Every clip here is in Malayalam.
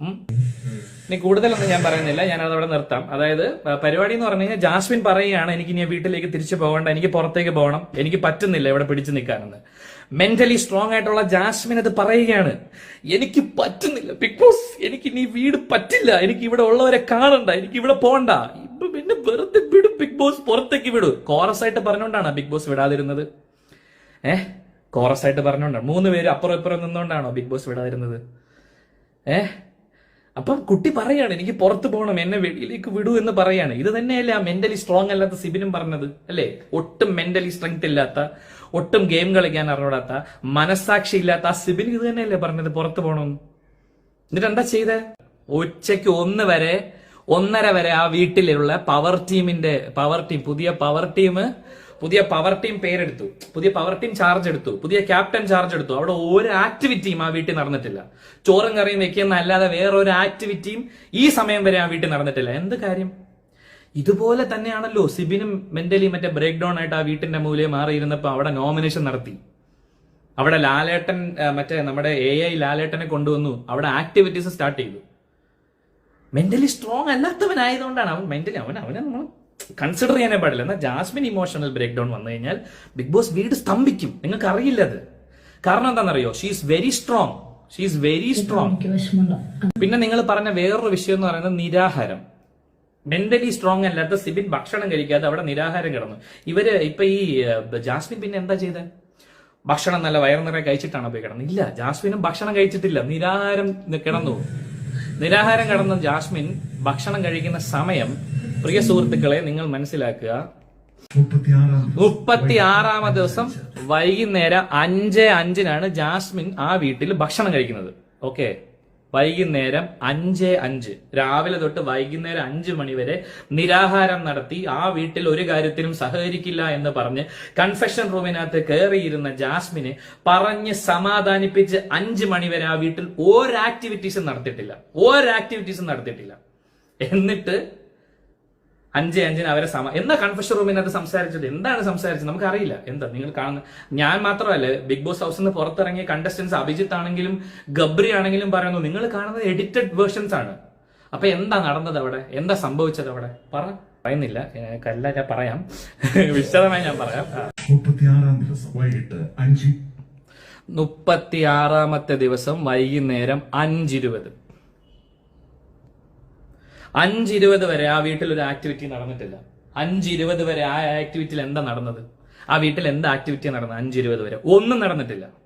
ഉം. ഇനി കൂടുതലൊന്നും ഞാൻ പറയുന്നില്ല. ഞാൻ അതവിടെ നിർത്താം. അതായത് പരിപാടി എന്ന് പറഞ്ഞു കഴിഞ്ഞാൽ ജാസ്മിൻ പറയുകയാണ് എനിക്ക് ഇനി വീട്ടിലേക്ക് തിരിച്ചു പോകണ്ട. എനിക്ക് പുറത്തേക്ക് പോകണം. എനിക്ക് പറ്റുന്നില്ല ഇവിടെ പിടിച്ചു നിൽക്കാനെന്ന്. മെന്റലി സ്ട്രോങ് ആയിട്ടുള്ള ജാസ്മിൻ അത് പറയുകയാണ് എനിക്ക് പറ്റുന്നില്ല. ബിഗ് ബോസ് എനിക്ക് ഇനി വീട് പറ്റില്ല. എനിക്ക് ഇവിടെ ഉള്ളവരെ കാണണ്ട. എനിക്ക് ഇവിടെ പോകണ്ട. ഇപ്പൊ പിന്നെ വെറുതെ വിടും. ബിഗ് ബോസ് പുറത്തേക്ക് വിടും. കോറസ് ആയിട്ട് പറഞ്ഞുകൊണ്ടാണ് ബിഗ് ബോസ് വിടാതിരുന്നത്? ഏഹ് കോറസ് ആയിട്ട് പറഞ്ഞുകൊണ്ടാണ്? മൂന്ന് പേര് അപ്പുറം ഇപ്പുറം നിന്നുകൊണ്ടാണോ ബിഗ് ബോസ് വിടാതിരുന്നത്? ഏഹ് അപ്പം കുട്ടി പറയാണ് എനിക്ക് പുറത്തു പോകണം എന്നെ വെളിയിലേക്ക് വിടൂ എന്ന് പറയാണ്. ഇത് തന്നെയല്ലേ ആ മെന്റലി സ്ട്രോങ് അല്ലാത്ത സിബിനും പറഞ്ഞത് അല്ലേ? ഒട്ടും മെന്റലി സ്ട്രെങ്ത് ഇല്ലാത്ത ഒട്ടും ഗെയിം കളിക്കാൻ അറിഞ്ഞൂടാത്ത മനസാക്ഷി ഇല്ലാത്ത ആ സിബിൻ ഇത് തന്നെയല്ലേ പറഞ്ഞത് പുറത്തു പോകണം എന്നിട്ട് എന്താ ചെയ്തേ? ഉച്ചയ്ക്ക് ഒന്ന് വരെ ഒന്നര വരെ ആ വീട്ടിലുള്ള പവർ ടീമിന്റെ പവർ ടീം പുതിയ പവർ ടീം പുതിയ പവർ ടീം പേരെടുത്തു. പുതിയ പവർ ടീം ചാർജ് എടുത്തു. പുതിയ ക്യാപ്റ്റൻ ചാർജ് എടുത്തു. അവിടെ ഒരു ആക്ടിവിറ്റിയും ആ വീട്ടിൽ നടന്നിട്ടില്ല. ചോറും കറിയും വെക്കുന്ന അല്ലാതെ വേറൊരു ആക്ടിവിറ്റിയും ഈ സമയം വരെ ആ വീട്ടിൽ നടന്നിട്ടില്ല. എന്ത് കാര്യം? ഇതുപോലെ തന്നെയാണല്ലോ സിബിനും മെന്റലി മറ്റേ ബ്രേക്ക് ഡൗൺ ആയിട്ട് ആ വീട്ടിന്റെ മൂലയെ മാറിയിരുന്നപ്പോൾ അവിടെ നോമിനേഷൻ നടത്തി. അവിടെ ലാലേട്ടൻ മറ്റേ നമ്മുടെ എ ഐ ലാലേട്ടനെ കൊണ്ടുവന്നു. അവിടെ ആക്ടിവിറ്റീസ് സ്റ്റാർട്ട് ചെയ്തു. മെന്റലി സ്ട്രോങ് അല്ലാത്തവനായതുകൊണ്ടാണ്. അവൻ മെന്റലി അവൻ അവനെ നമ്മൾ കൺസിഡർ ചെയ്യാനേ പാടില്ല. എന്നാൽ ജാസ്മിൻ ഇമോഷണൽ ബ്രേക്ക് ഡൗൺ വന്നു കഴിഞ്ഞാൽ ബിഗ് ബോസ് വീട് സ്തംഭിക്കും. നിങ്ങൾക്ക് അറിയില്ല അത്. കാരണം എന്താണെന്നറിയോ? She is very strong she is very strong പിന്നെ നിങ്ങൾ പറഞ്ഞ വേറൊരു വിഷയം എന്ന് പറയുന്നത് നിരാഹാരം. മെന്റലി സ്ട്രോങ് അല്ലാത്ത സിബിൻ ഭക്ഷണം കഴിക്കാതെ അവിടെ നിരാഹാരം കിടന്നു. ഇവർ ഇപ്പൊ ഈ ജാസ്മിൻ പിന്നെ എന്താ ചെയ്തത് ഭക്ഷണം നല്ല വയറു നിറയെ കഴിച്ചിട്ടാണ് പോയി കിടന്നത്? ഇല്ല. ജാസ്മിനും ഭക്ഷണം കഴിച്ചിട്ടില്ല. നിരാഹാരം കിടന്നു. നിരാഹാരം കിടന്ന ജാസ്മിൻ ഭക്ഷണം കഴിക്കുന്ന സമയം പ്രിയ സുഹൃത്തുക്കളെ നിങ്ങൾ മനസ്സിലാക്കുക. മുപ്പത്തി ആറാമത്തെ ദിവസം വൈകുന്നേരം അഞ്ച് അഞ്ചിനാണ് ജാസ്മിൻ ആ വീട്ടിൽ ഭക്ഷണം കഴിക്കുന്നത്. ഓക്കെ? വൈകുന്നേരം അഞ്ച് അഞ്ച്. രാവിലെ തൊട്ട് വൈകുന്നേരം അഞ്ച് മണിവരെ നിരാഹാരം നടത്തി ആ വീട്ടിൽ ഒരു കാര്യത്തിനും സഹകരിക്കില്ല എന്ന് പറഞ്ഞ് കൺഫെഷൻ റൂമിനകത്ത് കയറിയിരുന്ന ജാസ്മിനെ പറഞ്ഞ് സമാധാനിപ്പിച്ച് അഞ്ച് മണിവരെ ആ വീട്ടിൽ ഒരു ആക്ടിവിറ്റീസും നടത്തിയിട്ടില്ല. ഒരു ആക്ടിവിറ്റീസും നടത്തിയിട്ടില്ല. എന്നിട്ട് അഞ്ച് അഞ്ചിന് അവരെ സമ എന്താ കൺഫഷൻ റൂമിനകത്ത് സംസാരിച്ചത്? എന്താണ് സംസാരിച്ചത്? നമുക്കറിയില്ല. എന്താ നിങ്ങൾ കാണുന്ന ഞാൻ മാത്രമല്ല ബിഗ് ബോസ് ഹൗസിൽ നിന്ന് പുറത്തിറങ്ങിയ കണ്ടസ്റ്റൻസ് അഭിജിത്ത് ആണെങ്കിലും ഗബ്രി ആണെങ്കിലും പറയുന്നു നിങ്ങൾ കാണുന്നത് എഡിറ്റഡ് വേർഷൻസ് ആണ്. അപ്പൊ എന്താ നടന്നത് അവിടെ? എന്താ സംഭവിച്ചത് അവിടെ? പറ. പറയുന്നില്ല. കല്ല ഞാൻ പറയാം. വിശദമായി ഞാൻ പറയാം. മുപ്പത്തിയാറാം ദിവസം വൈകിട്ട് അഞ്ച്. മുപ്പത്തിയാറാമത്തെ ദിവസം വൈകുന്നേരം അഞ്ചിരുപത് അഞ്ചിരുപത് വരെ ആ വീട്ടിൽ ഒരു ആക്ടിവിറ്റി നടന്നിട്ടില്ല. അഞ്ചിരുപത് വരെ ആ ആക്ടിവിറ്റിയിൽ എന്താ നടന്നത്? ആ വീട്ടിൽ എന്താ ആക്ടിവിറ്റി നടന്നത്? അഞ്ചിരുപത് വരെ. ഒന്നും നടന്നിട്ടില്ല.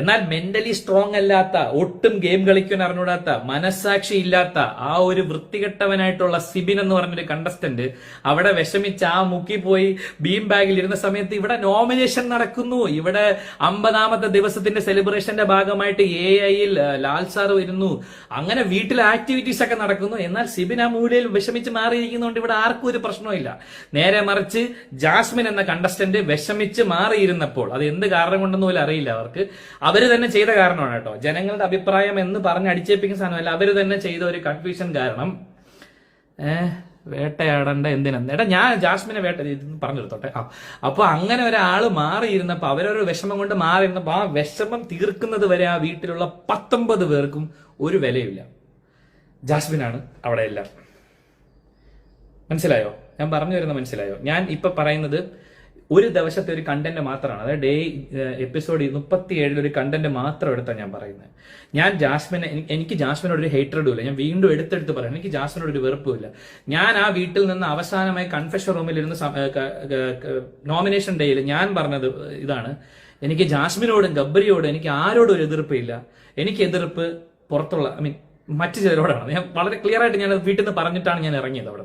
എന്നാൽ മെന്റലി സ്ട്രോങ് അല്ലാത്ത ഒട്ടും ഗെയിം കളിക്കാൻ അറിഞ്ഞൂടാത്ത മനസ്സാക്ഷി ഇല്ലാത്ത ആ ഒരു വൃത്തികെട്ടവനായിട്ടുള്ള സിബിൻ എന്ന് പറഞ്ഞൊരു കണ്ടസ്റ്റന്റ് അവിടെ വിഷമിച്ച് ആ മുക്കി പോയി ബീം ബാഗിൽ ഇരുന്ന സമയത്ത് ഇവിടെ നോമിനേഷൻ നടക്കുന്നു. ഇവിടെ അമ്പതാമത്തെ ദിവസത്തിന്റെ സെലിബ്രേഷന്റെ ഭാഗമായിട്ട് എ ഐയിൽ ലാൽ സാർ വരുന്നു. അങ്ങനെ വീട്ടിലെ ആക്ടിവിറ്റീസ് ഒക്കെ നടക്കുന്നു. എന്നാൽ സിബിൻ ആ മൂലയിൽ വിഷമിച്ച് മാറിയിരിക്കുന്നതുകൊണ്ട് ഇവിടെ ആർക്കും ഒരു പ്രശ്നമില്ല നേരെ മറിച്ച് ജാസ്മിൻ എന്ന കണ്ടസ്റ്റന്റ് വിഷമിച്ച് മാറിയിരുന്നപ്പോൾ അത് എന്ത് കാരണം കൊണ്ടെന്ന് പോലും അറിയില്ല അവർക്ക് അവർ തന്നെ ചെയ്ത കാരണമാണ് കേട്ടോ. ജനങ്ങളുടെ അഭിപ്രായം എന്ന് പറഞ്ഞ് അടിച്ചേപ്പിക്കുന്ന സാധനമല്ല. അവർ തന്നെ ചെയ്ത ഒരു കൺഫ്യൂഷൻ കാരണം ഏ വേട്ടയാടേണ്ട എന്തിനാ? എടാ ഞാൻ ജാസ്മിനെ വേട്ട പറഞ്ഞെടുത്തോട്ടെ ആ അപ്പൊ അങ്ങനെ ഒരാൾ മാറിയിരുന്നപ്പോ അവരൊരു വിഷമം കൊണ്ട് മാറിയിരുന്നപ്പോ ആ വിഷമം തീർക്കുന്നത് വരെ ആ വീട്ടിലുള്ള പത്തൊമ്പത് പേർക്കും ഒരു വിലയില്ല ജാസ്മിനാണ് അവിടെ എല്ലാം. മനസ്സിലായോ? ഞാൻ പറഞ്ഞു വരുന്ന മനസ്സിലായോ? ഞാൻ ഇപ്പൊ പറയുന്നത് ഒരു ദിവസത്തെ ഒരു കണ്ടന്റ് മാത്രമാണ്. അതായത് ഡേ എപ്പിസോഡ് മുപ്പത്തി ഒരു കണ്ടന്റ് മാത്രം എടുത്താണ് ഞാൻ പറയുന്നത്. ഞാൻ ജാസ്മിനെ എനിക്ക് ജാസ്മിനോട് ഒരു ഹേറ്റഡും ഇല്ല. ഞാൻ വീണ്ടും എടുത്തെടുത്ത് പറയാം. എനിക്ക് ജാസ്മിനോട് ഒരു വെറുപ്പുമില്ല ഞാൻ ആ വീട്ടിൽ നിന്ന് അവസാനമായി കൺഫെഷൻ റൂമിൽ ഇരുന്ന് നോമിനേഷൻ ഡേയിൽ ഞാൻ പറഞ്ഞത് ഇതാണ്. എനിക്ക് ജാസ്മിനോടും ഗബ്ബരിയോടും എനിക്ക് ആരോടും ഒരു എതിർപ്പില്ല എനിക്ക് എതിർപ്പ് പുറത്തുള്ള ഐ മീൻ മറ്റു ചിലരോടാണ്. ഞാൻ വളരെ ക്ലിയർ ആയിട്ട് ഞാൻ വീട്ടിൽ നിന്ന് പറഞ്ഞിട്ടാണ് ഞാൻ ഇറങ്ങിയത് അവിടെ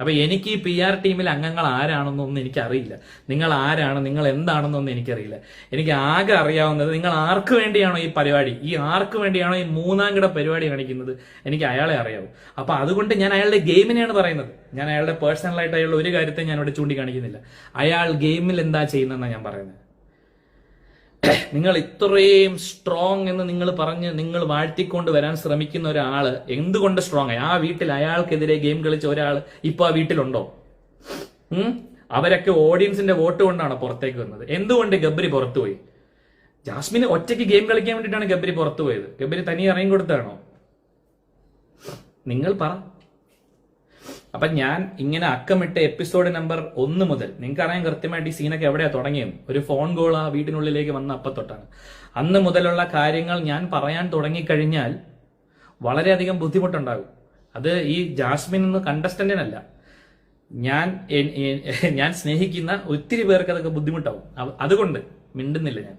അപ്പൊ എനിക്ക് ഈ പി ആർ ടീമിൽ അംഗങ്ങൾ ആരാണെന്നൊന്നും എനിക്കറിയില്ല. നിങ്ങൾ ആരാണ് നിങ്ങൾ എന്താണെന്നൊന്നും എനിക്കറിയില്ല. എനിക്ക് ആകെ അറിയാവുന്നത് നിങ്ങൾ ആർക്ക് വേണ്ടിയാണോ ഈ പരിപാടി? ഈ ആർക്ക് വേണ്ടിയാണോ ഈ മൂന്നാം കിട പരിപാടി കാണിക്കുന്നത്? എനിക്ക് അയാളെ അറിയാവൂ. അപ്പൊ അതുകൊണ്ട് ഞാൻ അയാളുടെ ഗെയിമിനെയാണ് പറയുന്നത്. ഞാൻ അയാളുടെ പേഴ്സണലായിട്ട് അയാളുടെ ഒരു കാര്യത്തെ ഞാൻ ഇവിടെ ചൂണ്ടിക്കാണിക്കുന്നില്ല. അയാൾ ഗെയിമിൽ എന്താ ചെയ്യുന്നതെന്നാണ് ഞാൻ പറയുന്നത്. നിങ്ങൾ ഇത്രയും സ്ട്രോങ് എന്ന് നിങ്ങൾ പറഞ്ഞ് നിങ്ങൾ വാഴ്ത്തിക്കൊണ്ട് വരാൻ ശ്രമിക്കുന്ന ഒരാൾ എന്തുകൊണ്ട് സ്ട്രോങ് ആയി? ആ വീട്ടിൽ അയാൾക്കെതിരെ ഗെയിം കളിച്ച ഒരാൾ ഇപ്പൊ ആ വീട്ടിലുണ്ടോ? അവരൊക്കെ ഓഡിയൻസിന്റെ വോട്ട് കൊണ്ടാണ് പുറത്തേക്ക് വന്നത്. എന്തുകൊണ്ട് ഗബ്രി പുറത്തുപോയി ജാസ്മിന് ഒറ്റയ്ക്ക് ഗെയിം കളിക്കാൻ വേണ്ടിയിട്ടാണ് ഗബ്രി പുറത്തു പോയത്. ഗബ്രി തനി ഇറങ്ങി കൊടുത്താണോ നിങ്ങൾ പറ. അപ്പൊ ഞാൻ ഇങ്ങനെ അക്കമിട്ട എപ്പിസോഡ് നമ്പർ ഒന്ന് മുതൽ നിങ്ങൾക്ക് അറിയാൻ കൃത്യമായിട്ട് ഈ സീനൊക്കെ എവിടെയാ തുടങ്ങിയത്? ഒരു ഫോൺ കോൾ ആ വീടിനുള്ളിലേക്ക് വന്ന അപ്പത്തൊട്ടാണ് അന്ന് മുതലുള്ള കാര്യങ്ങൾ ഞാൻ പറയാൻ തുടങ്ങിക്കഴിഞ്ഞാൽ വളരെയധികം ബുദ്ധിമുട്ടുണ്ടാകും. അത് ഈ ജാസ്മിൻ എന്ന കണ്ടസ്റ്റന്റിനല്ല ഞാൻ ഞാൻ സ്നേഹിക്കുന്ന ഒത്തിരി പേർക്ക് അതൊക്കെ ബുദ്ധിമുട്ടാവും. അതുകൊണ്ട് മിണ്ടുന്നില്ല ഞാൻ.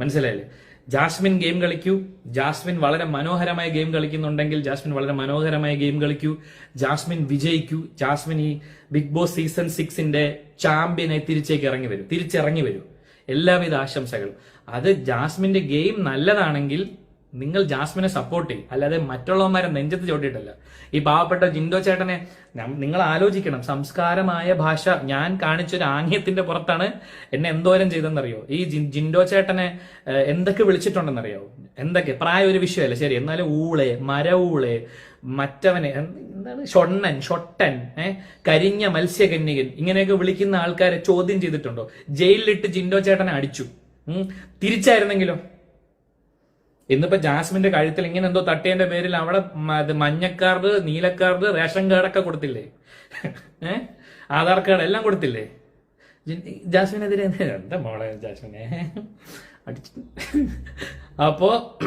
മനസ്സിലായില്ലേ? ജാസ്മിൻ ഗെയിം കളിക്കൂ. ജാസ്മിൻ വളരെ മനോഹരമായ ഗെയിം കളിക്കുന്നുണ്ടെങ്കിൽ ജാസ്മിൻ വളരെ മനോഹരമായ ഗെയിം കളിക്കൂ. ജാസ്മിൻ വിജയിക്കൂ. ജാസ്മിൻ ഈ ബിഗ് ബോസ് സീസൺ സിക്സിന്റെ ചാമ്പ്യനായി തിരിച്ചേക്ക് ഇറങ്ങി വരും. തിരിച്ചിറങ്ങി വരും. എല്ലാവിധ ആശംസകളും. അത് ജാസ്മിന്റെ ഗെയിം നല്ലതാണെങ്കിൽ നിങ്ങൾ ജാസ്മിനെ സപ്പോർട്ട് ചെയ്യും. അല്ലാതെ മറ്റുള്ളവന്മാരെ നെഞ്ചത്ത് ചോട്ടിയിട്ടല്ല ഈ പാവപ്പെട്ട ജിൻഡോ ചേട്ടനെ നിങ്ങൾ ആലോചിക്കണം. സംസ്കാരമായ ഭാഷ ഞാൻ കാണിച്ചൊരു ആംഗ്യത്തിന്റെ പുറത്താണ് എന്നെ എന്തോരം ചെയ്തെന്നറിയോ ഈ ജിൻഡോ ചേട്ടനെ എന്തൊക്കെ വിളിച്ചിട്ടുണ്ടെന്നറിയോ? എന്തൊക്കെ? പ്രായ ഒരു വിഷയമല്ല. ശരി എന്നാലും ഊളെ മരവൂളെ മറ്റവനെ എന്താണ്? ഷൊണ്ണൻ ഷൊട്ടൻ ഏഹ് കരിഞ്ഞ മത്സ്യകന്യകൻ ഇങ്ങനെയൊക്കെ വിളിക്കുന്ന ആൾക്കാരെ ചോദ്യം ചെയ്തിട്ടുണ്ടോ? ജയിലിലിട്ട് ജിൻഡോ ചേട്ടനെ അടിച്ചു. തിരിച്ചായിരുന്നെങ്കിലോ? ഇന്നിപ്പോ ജാസ്മിന്റെ കഴുത്തിൽ ഇങ്ങനെ എന്തോ തട്ടിയതിന്റെ പേരിൽ അവിടെ മഞ്ഞക്കാർഡ് നീലക്കാർഡ് റേഷൻ കാർഡൊക്കെ കൊടുത്തില്ലേ? ഏഹ് ആധാർ കാർഡ് എല്ലാം കൊടുത്തില്ലേ? ജാസ്മിനെതിരെ എന്ത്- മോളെ ജാസ്മിനെ? അടിച്ചു. അപ്പോ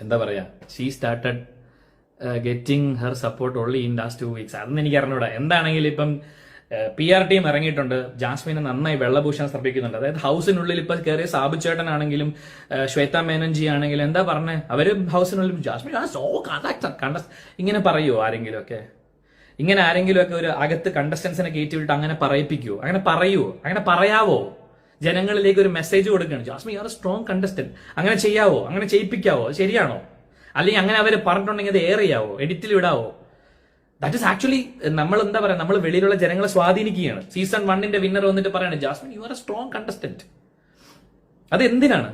എന്താ പറയാ? She started getting her support only in last two weeks അതൊന്നും എനിക്ക് അറിഞ്ഞൂടാ. എന്താണെങ്കിലും ഇപ്പം പി ആർ ടീം ഇറങ്ങിയിട്ടുണ്ട്. ജാസ്മിനെ നന്നായി വെള്ളഭൂഷണം ശ്രമിക്കുന്നുണ്ട് അതായത് ഹൗസിനുള്ളിൽ ഇപ്പൊ കയറിയ സാബു ആണെങ്കിലും ശ്വേത മേനൻജി ആണെങ്കിലും എന്താ പറഞ്ഞേ? അവർ ഹൗസിനുള്ളിൽ ജാസ്മിൻ സോ കണ്ട ഇങ്ങനെ പറയുമോ ആരെങ്കിലും ഒക്കെ ഇങ്ങനെ ആരെങ്കിലും ഒക്കെ ഒരു അകത്ത് കണ്ടസ്റ്റൻസിനെ കയറ്റി വിട്ട് അങ്ങനെ പറയിപ്പിക്കുവോ? അങ്ങനെ പറയുവോ? അങ്ങനെ പറയാവോ? ജനങ്ങളിലേക്ക് ഒരു മെസ്സേജ് കൊടുക്കുകയാണ്. ജാസ്മിൻ ആർ സ്ട്രോങ് കണ്ടസ്റ്റന്റ് അങ്ങനെ ചെയ്യാവോ? അങ്ങനെ ചെയ്യിപ്പിക്കാവോ? ശരിയാണോ? അല്ലെങ്കിൽ അങ്ങനെ അവർ പറഞ്ഞിട്ടുണ്ടെങ്കിൽ അത് ഏറിയാവോ എഡിറ്റിൽ വിടാവോ? ദാറ്റ് ഇസ് ആക്ച്വലി നമ്മൾ എന്താ പറയാ നമ്മൾ വെളിയിലുള്ള ജനങ്ങളെ സ്വാധീനിക്കുകയാണ്. സീസൺ വണ്ണിന്റെ വിന്നർ വന്നിട്ട് പറയാണ് Jasmine you are a strong contestant അത് എന്തിനാണ്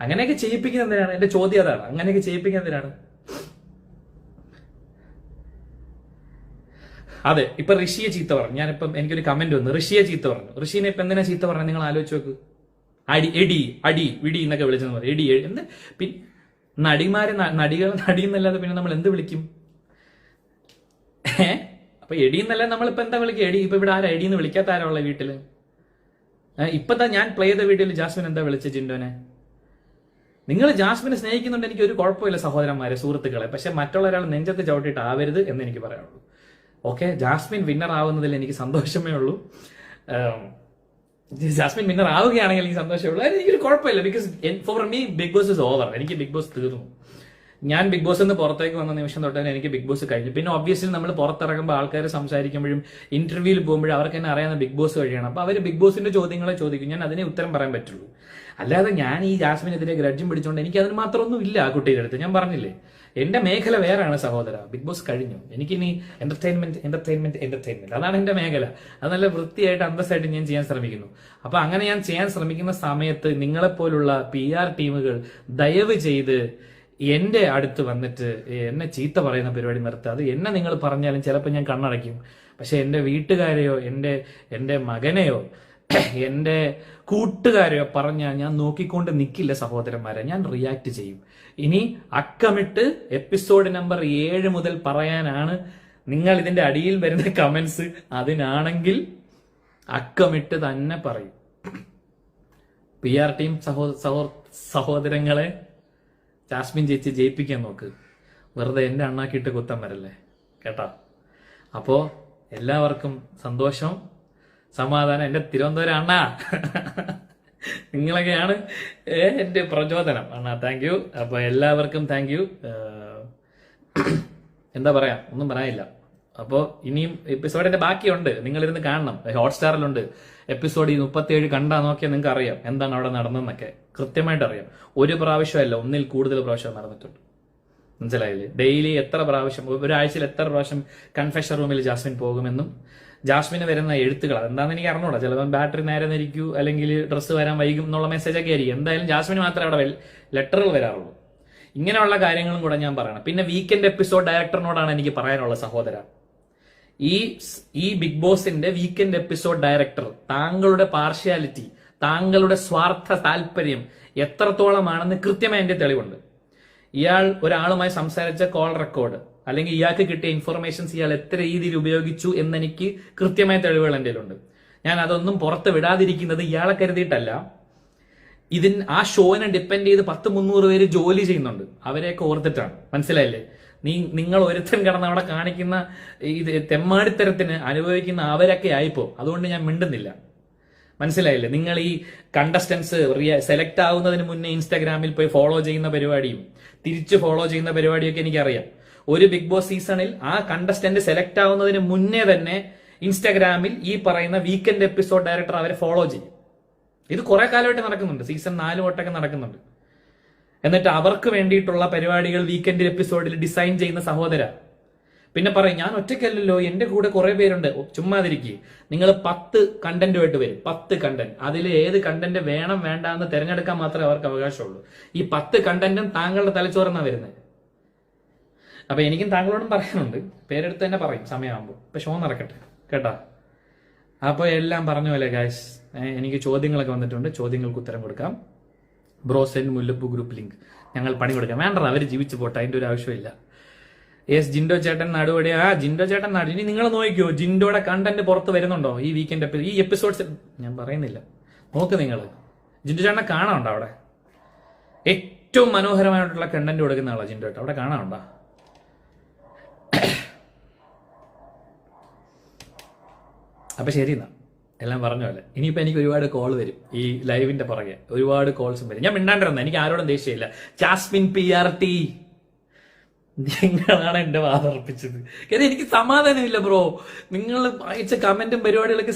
അങ്ങനെയൊക്കെ ചെയ്യിപ്പിക്കുന്ന എന്തിനാണ്? എന്റെ ചോദ്യം അതാണ്. അങ്ങനെയൊക്കെ ചെയ്യിപ്പിക്കുന്ന എന്തിനാണ്? അതെ ഇപ്പൊ ഋഷിയെ ചീത്ത പറഞ്ഞു. ഞാനിപ്പം എനിക്കൊരു കമന്റ് വന്നു. ഋഷിയെ ചീത്ത പറഞ്ഞു. ഋഷിനെ ഇപ്പൊ എന്തിനാ ചീത്ത പറഞ്ഞു? നിങ്ങൾ ആലോചിച്ച് നോക്ക്. അടി എടി അടി വിടി എന്നൊക്കെ വിളിച്ചെന്ന് പറയും. എടി. എന്ത്? പിന്നെ നടിമാരെ നടികൾ നടി എന്നല്ലാതെ പിന്നെ നമ്മൾ എന്ത് വിളിക്കും? ഏ? അപ്പൊ എടി എന്നല്ല നമ്മളിപ്പോ എന്താ വിളിക്കുക എടി ഇപ്പൊ ഇവിടെ ആരാ? എടി എന്ന് വിളിക്കാത്ത ആരാ ഉള്ള വീട്ടിൽ? ഏ, ഇപ്പതാ ഞാൻ പ്ലേ ചെയ്ത വീട്ടിൽ ജാസ്മിൻ എന്താ വിളിച്ച ജിൻഡോനെ? നിങ്ങൾ ജാസ്മിനെ സ്നേഹിക്കുന്നുണ്ട് എനിക്ക് ഒരു കുഴപ്പമില്ല സഹോദരന്മാരെ സുഹൃത്തുക്കളെ. പക്ഷെ മറ്റുള്ള ഒരാൾ നെഞ്ചത്ത് ചവിട്ടിയിട്ട് ആവരുത് എന്ന് എനിക്ക് പറയാനുള്ളൂ. ഓക്കെ? ജാസ്മിൻ വിന്നർ ആവുന്നതിൽ എനിക്ക് സന്തോഷമേ ഉള്ളൂ. ജാസ്മിൻ വിന്നർ ആവുകയാണെങ്കിൽ എനിക്ക് സന്തോഷമേ ഉള്ളൂ. എനിക്കൊരു കുഴപ്പമില്ല. Because for me big boss is over എനിക്ക് ബിഗ് ബോസ് തീർന്നു. ഞാൻ ബിഗ് ബോസ് നിന്ന് പുറത്തേക്ക് വന്ന നിമിഷം തൊട്ട് എനിക്ക് ബിഗ് ബോസ് കഴിഞ്ഞു. പിന്നെ ഒബ്വിയസ്ലി നമ്മൾ പുറത്തിറങ്ങുമ്പോൾ ആൾക്കാർ സംസാരിക്കുമ്പോഴും ഇന്റർവ്യൂവിൽ പോകുമ്പോഴും അവർക്ക് തന്നെ അറിയാവുന്ന ബിഗ് ബോസ് വഴിയാണ്. അപ്പൊ അവർ ബിഗ് ബോസിന്റെ ചോദ്യങ്ങളെ ചോദിക്കും. ഞാൻ അതിനെ ഉത്തരം പറയാൻ പറ്റുള്ളൂ. അല്ലാതെ ഞാൻ ഈ ജാസ്മിനെതിരെ ഗ്രഡ്ജും പിടിച്ചുകൊണ്ട് എനിക്ക് അതിന് മാത്രമൊന്നും ഇല്ല ആ കുട്ടിയുടെ അടുത്ത്. ഞാൻ പറഞ്ഞില്ലേ എന്റെ മേഖല വേറെയാണ് സഹോദര. ബിഗ് ബോസ് കഴിഞ്ഞു. എനിക്കിനി എന്റർടൈൻമെന്റ് എന്റർടൈൻമെന്റ് എന്റർടൈൻമെന്റ് അതാണ് എന്റെ മേഖല. അത് നല്ല വൃത്തിയായിട്ട് അന്തസ്സായിട്ട് ഞാൻ ചെയ്യാൻ ശ്രമിക്കുന്നു. അപ്പൊ അങ്ങനെ ഞാൻ ചെയ്യാൻ ശ്രമിക്കുന്ന സമയത്ത് നിങ്ങളെപ്പോലുള്ള പി ആർ ടീമുകൾ ദയവ് ചെയ്ത് എന്റെ അടുത്ത് വന്നിട്ട് എന്നെ ചീത്ത പറയുന്ന പരിപാടി നിർത്തുക അത് എന്നെ നിങ്ങൾ പറഞ്ഞാലും ചിലപ്പോൾ ഞാൻ കണ്ണടയ്ക്കും. പക്ഷെ എന്റെ വീട്ടുകാരെയോ എന്റെ എന്റെ മകനെയോ എന്റെ കൂട്ടുകാരെയോ പറഞ്ഞാൽ ഞാൻ നോക്കിക്കൊണ്ട് നിൽക്കില്ല സഹോദരന്മാരെ. ഞാൻ റിയാക്ട് ചെയ്യും. ഇനി അക്കമിട്ട് എപ്പിസോഡ് നമ്പർ ഏഴ് മുതൽ പറയാനാണ് നിങ്ങൾ ഇതിന്റെ അടിയിൽ വരുന്ന കമന്റ്സ് അതിനാണെങ്കിൽ അക്കമിട്ട് തന്നെ പറയും. പി ആർ ടീം സഹോ സഹോ സഹോദരങ്ങളെ ജാസ്മിൻ ചേച്ചി ജയിപ്പിക്കാൻ നോക്ക്. വെറുതെ എന്റെ അണ്ണാക്കിയിട്ട് കുത്തം വരല്ലേ? കേട്ടോ? അപ്പോ എല്ലാവർക്കും സന്തോഷം സമാധാനം. എന്റെ തിരുവനന്തപുരം അണ്ണാ. നിങ്ങളൊക്കെയാണ് എന്റെ പ്രചോദനം. അണ്ണാ താങ്ക് യു അപ്പോൾ എല്ലാവർക്കും താങ്ക് യു എന്താ പറയാ? ഒന്നും പറയാനില്ല. അപ്പോൾ ഇനിയും എപ്പിസോഡിന്റെ ബാക്കിയുണ്ട്. നിങ്ങൾ നിങ്ങളിരുന്ന് കാണണം. ഹോട്ട്സ്റ്റാറിലുണ്ട് എപ്പിസോഡ് ഈ മുപ്പത്തിയേഴ് കണ്ടാ നോക്കിയാൽ നിങ്ങൾക്ക് അറിയാം എന്താണ് അവിടെ നടന്നതെന്നൊക്കെ. കൃത്യമായിട്ട് അറിയാം ഒരു പ്രാവശ്യമല്ല ഒന്നിൽ കൂടുതൽ പ്രാവശ്യം നടന്നിട്ടുണ്ട്. മനസ്സിലായില്ലേ? ഡെയിലി എത്ര പ്രാവശ്യം ഒരാഴ്ചയിൽ എത്ര പ്രാവശ്യം കൺഫെഷൻ റൂമിൽ ജാസ്മിൻ പോകുമെന്നും ജാസ്മിന് വരുന്ന എഴുത്തുകൾ അതെന്താണെന്ന് എനിക്ക് അറിഞ്ഞൂടാ. ചിലപ്പോൾ ബാറ്ററി നേരെ നിരിക്കൂ അല്ലെങ്കിൽ ഡ്രസ്സ് വരാൻ വൈകും എന്നുള്ള മെസ്സേജ് ഒക്കെ ആയിരിക്കും. എന്തായാലും ജാസ്മിന് മാത്രമേ അവിടെ ലെറ്ററുകൾ വരാറുള്ളൂ. ഇങ്ങനെയുള്ള കാര്യങ്ങളും കൂടെ ഞാൻ പറയണം. പിന്നെ വീക്കെൻഡ് എപ്പിസോഡ് ഡയറക്ടറിനോടാണ് എനിക്ക് പറയാനുള്ള സഹോദര. ഈ ഈ ബിഗ് ബോസിന്റെ വീക്കെൻഡ് എപ്പിസോഡ് ഡയറക്ടർ താങ്കളുടെ പാർഷ്യാലിറ്റി താങ്കളുടെ സ്വാർത്ഥ താല്പര്യം എത്രത്തോളമാണെന്ന് കൃത്യമായി എന്റെ തെളിവുണ്ട്. ഇയാൾ ഒരാളുമായി സംസാരിച്ച കോൾ റെക്കോർഡ് അല്ലെങ്കിൽ ഇയാൾക്ക് കിട്ടിയ ഇൻഫർമേഷൻസ് ഇയാൾ എത്ര രീതിയിൽ ഉപയോഗിച്ചു എന്നെനിക്ക് കൃത്യമായ തെളിവുകൾ എന്റെ ഉണ്ട് ഞാൻ അതൊന്നും പുറത്ത് വിടാതിരിക്കുന്നത് ഇയാളെ കരുതിയിട്ടല്ല. ഇതിൻ ആ ഷോനെ ഡിപ്പെൻഡ് ചെയ്ത് പത്ത് മുന്നൂറ് പേര് ജോലി ചെയ്യുന്നുണ്ട്. അവരെയൊക്കെ ഓർത്തിട്ടാണ്. മനസ്സിലായില്ലേ? നീ നിങ്ങൾ ഒരുത്തൻ കിടന്ന് അവിടെ കാണിക്കുന്ന ഇത് തെമ്മാടിത്തരത്തിന് അനുഭവിക്കുന്ന അവരൊക്കെ ആയിപ്പോ. അതുകൊണ്ട് ഞാൻ മിണ്ടുന്നില്ല. മനസ്സിലായില്ലേ? നിങ്ങൾ ഈ കണ്ടസ്റ്റൻസ് സെലക്ട് ആവുന്നതിന് മുന്നേ ഇൻസ്റ്റാഗ്രാമിൽ പോയി ഫോളോ ചെയ്യുന്ന പരിപാടിയും തിരിച്ച് ഫോളോ ചെയ്യുന്ന പരിപാടിയൊക്കെ എനിക്കറിയാം. ഒരു ബിഗ് ബോസ് സീസണിൽ ആ കണ്ടസ്റ്റന്റ് സെലക്ട് ആവുന്നതിന് മുന്നേ തന്നെ ഇൻസ്റ്റാഗ്രാമിൽ ഈ പറയുന്ന വീക്കെൻഡ് എപ്പിസോഡ് ഡയറക്ടർ അവരെ ഫോളോ ചെയ്യും. ഇത് കുറെ കാലമായിട്ട് നടക്കുന്നുണ്ട്. സീസൺ നാല് തൊട്ടൊക്കെ നടക്കുന്നുണ്ട്. എന്നിട്ട് അവർക്ക് വേണ്ടിയിട്ടുള്ള പരിപാടികൾ വീക്കെൻഡ് എപ്പിസോഡിൽ ഡിസൈൻ ചെയ്യുന്ന സഹോദര. പിന്നെ പറയും ഞാൻ ഒറ്റയ്ക്കല്ലല്ലോ എന്റെ കൂടെ കുറെ പേരുണ്ട്. ചുമ്മാതിരിക്കുക നിങ്ങൾ പത്ത് കണ്ടന്റുമായിട്ട് വരും. പത്ത് കണ്ടന്റ് അതിൽ ഏത് കണ്ടന്റ് വേണം വേണ്ട എന്ന് തിരഞ്ഞെടുക്കാൻ മാത്രമേ അവർക്ക് അവകാശമുള്ളൂ. ഈ പത്ത് കണ്ടന്റും താങ്കളുടെ തലച്ചോറെന്നാ വരുന്നത് അപ്പൊ എനിക്കും താങ്കളോടും പറയാനുണ്ട്. പേരെടുത്ത് തന്നെ പറയും സമയമാകുമ്പോൾ. ഇപ്പൊ ഷോ നടക്കട്ടെ. കേട്ടാ? അപ്പോൾ എല്ലാം പറഞ്ഞു പോലെ ഗായ്സ് എനിക്ക് ചോദ്യങ്ങളൊക്കെ വന്നിട്ടുണ്ട്. ചോദ്യങ്ങൾക്ക് ഉത്തരം കൊടുക്കാം. ബ്രോസെൻ മുല്ലപ്പൂ ഗ്രൂപ്പ് ലിങ്ക് ഞങ്ങൾ പണി കൊടുക്കാം. വേണ്ട അവർ ജീവിച്ചു പോട്ടെ അതിന്റെ ഒരു ആവശ്യമില്ല. എസ് ജിൻഡോ ചേട്ടൻ നടുപടി ആ ജിൻഡോ ചേട്ടൻ നടു ഇനി നിങ്ങൾ നോക്കിയോ? ജിൻഡോയുടെ കണ്ടന്റ് പുറത്ത് വരുന്നുണ്ടോ? ഈ വീക്കെൻഡ് ഈ എപ്പിസോഡ്സ് ഞാൻ പറയുന്നില്ല. നോക്ക് നിങ്ങൾ. ജിൻഡോ ചേട്ടനെ കാണാനുണ്ടോ അവിടെ? ഏറ്റവും മനോഹരമായിട്ടുള്ള കണ്ടന്റ് കൊടുക്കുന്ന ആളാ ജിൻഡോ ചേട്ടൻ. അവിടെ കാണാനുണ്ടോ? അപ്പൊ ശരി എന്നാ. എല്ലാം പറഞ്ഞ പോലെ. ഇനിയിപ്പോ എനിക്ക് ഒരുപാട് കോൾ വരും. ഈ ലൈവിന്റെ പുറകെ. ഒരുപാട് കോൾസും വരും. ഞാൻ മിണ്ടാണ്ടിരുന്ന എനിക്ക് ആരോടും ദേഷ്യമില്ല. ജാസ്മിൻ പി ആർ ടി നിങ്ങളാണ് എന്റെ വാദർപ്പിച്ചത് എനിക്ക് സമാധാനമില്ല ബ്രോ നിങ്ങൾ അയച്ച കമന്റും പരിപാടികളൊക്കെ